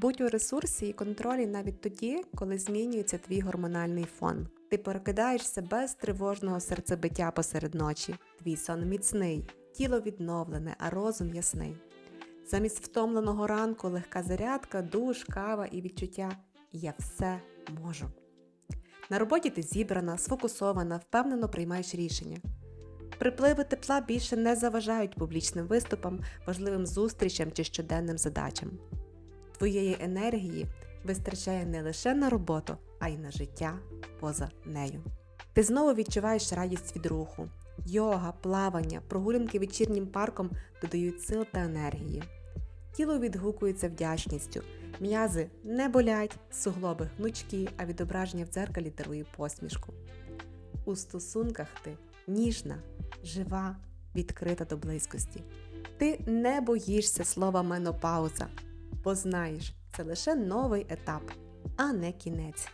Будь у ресурсі і контролі навіть тоді, коли змінюється твій гормональний фон. Ти прокидаєшся без тривожного серцебиття посеред ночі. Твій сон міцний, тіло відновлене, а розум ясний. Замість втомленого ранку легка зарядка, душ, кава і відчуття я все можу. На роботі ти зібрана, сфокусована, впевнено приймаєш рішення. Припливи тепла більше не заважають публічним виступам, важливим зустрічам чи щоденним задачам. Твоєї енергії вистачає не лише на роботу, а й на життя поза нею. Ти знову відчуваєш радість від руху. Йога, плавання, прогулянки вечірнім парком додають сил та енергії. Тіло відгукується вдячністю, м'язи не болять, суглоби гнучкі, а відображення в дзеркалі дарує посмішку. У стосунках ти ніжна, жива, відкрита до близькості. Ти не боїшся слова менопауза, бо знаєш, це лише новий етап, а не кінець.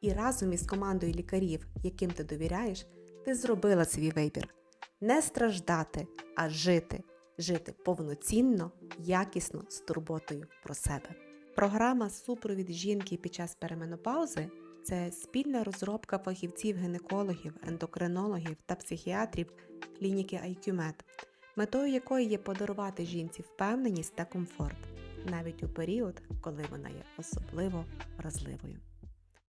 І разом із командою лікарів, яким ти довіряєш, ти зробила свій вибір. Не страждати, а жити. Жити повноцінно, якісно, з турботою про себе. Програма Супровід жінки під час переменопаузи це спільна розробка фахівців-гінекологів, ендокринологів та психіатрів клініки IQMed, метою якої є подарувати жінці впевненість та комфорт, навіть у період, коли вона є особливо вразливою.